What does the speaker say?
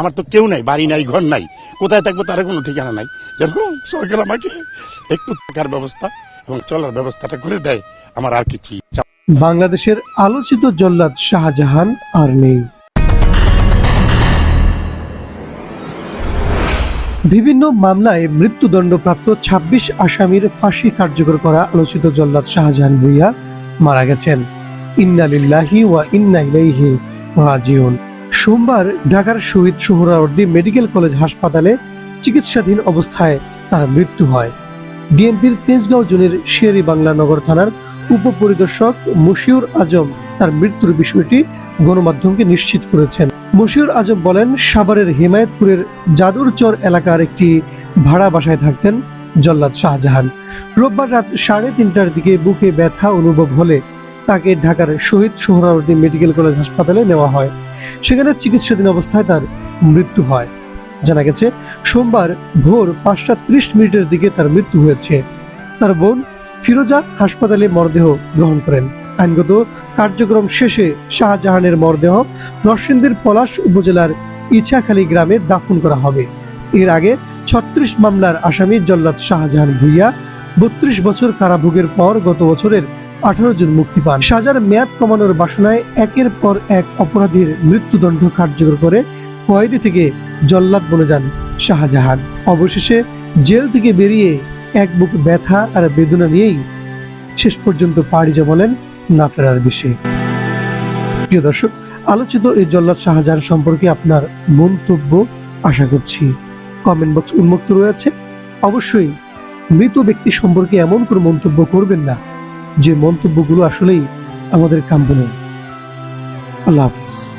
আমার তো কেউ নাই, বাড়ি নাই, ঘর নাই। কোথায় থাকব তার কোনো ঠিকানা নাই। যেন সরকার আমাকে একটু থাকার ব্যবস্থা এবং চলার ব্যবস্থাটা করে দেয়, আমার আর কিছু বাংলাদেশের আলোচিত জল্লাদ শাহজাহান আর নেই। বিভিন্ন মামলায় মৃত্যুদণ্ডপ্রাপ্ত ২৬ আসামির ফাঁসি কার্যকর করা আলোচিত জল্লাদ শাহজাহান ভুইয়া মারা গেছেন। ইন্নালিল্লাহি ওয়া ইন্না ইলাইহি রাজিউন। সোমবার ঢাকার শহীদ সোহরাওয়ার্দী মেডিকেল কলেজ হাসপাতালে চিকিৎসাধীন অবস্থায় তার মৃত্যু হয়। ডিএমপির তেজগাঁও জোনের শেরি বাংলা নগর থানার উপপরিদর্শক মশিউর আজম তার মৃত্যুর বিষয়টি গণমাধ্যমকে নিশ্চিত করেছেন। মশিউর আজম বলেন, সাভারের হিমায়তপুরের জাদুরচর এলাকার একটি ভাড়া বাসায় থাকতেন জল্লাদ শাহজাহান। রোববার রাত সাড়ে তিনটার দিকে বুকে ব্যথা অনুভব হলে তাকে ঢাকার শহীদ সোহরাওয়ার্দী মেডিকেল কলেজ হাসপাতালে নেওয়া হয়। সেখানে চিকিৎসাধীন অবস্থায় তার মৃত্যু হয়। জানা গেছে, সোমবার ভোর পাঁচটা ত্রিশ মিনিটের দিকে তার মৃত্যু হয়েছে। তার বোন ফিরোজা হাসপাতালে মরদেহ গ্রহণ করেন। আইনগত কার্যক্রম শেষে শাহজাহানের মরদেহ নরসিংদীর পলাশ উপজেলার ইছাখালী গ্রামে দাফন করা হবে। এর আগে ছত্রিশ মামলার আসামি জল্লাদ শাহজাহান ভুইয়া বত্রিশ বছর কারাভোগের পর গত বছরের আঠারো জন মুক্তি পান। সাজার মেয়াদ কমানোর বাসনায় একের পর এক অপরাধীর মৃত্যুদণ্ড কার্যকর করে কয়েদি থেকে জল্লাদ বনে যান শাহজাহান। অবশেষে জেল থেকে বেরিয়ে এক বুক ব্যথা আর বেদনা নিয়েই শেষ পর্যন্ত পাড়ি জমালেন না ফেরার দেশে। প্রিয় দর্শক, আলোচিত এই জল্লাদ শাহজাহান সম্পর্কে আপনার মন্তব্য আশা করছি। কমেন্ট বক্স উন্মুক্ত রয়েছে। অবশ্যই মৃত ব্যক্তি সম্পর্কে এমন কোনো মন্তব্য করবেন না। যে মন্তব্যগুলো আসলেই আমাদের কাম্য নেই। আল্লাহ হাফিজ।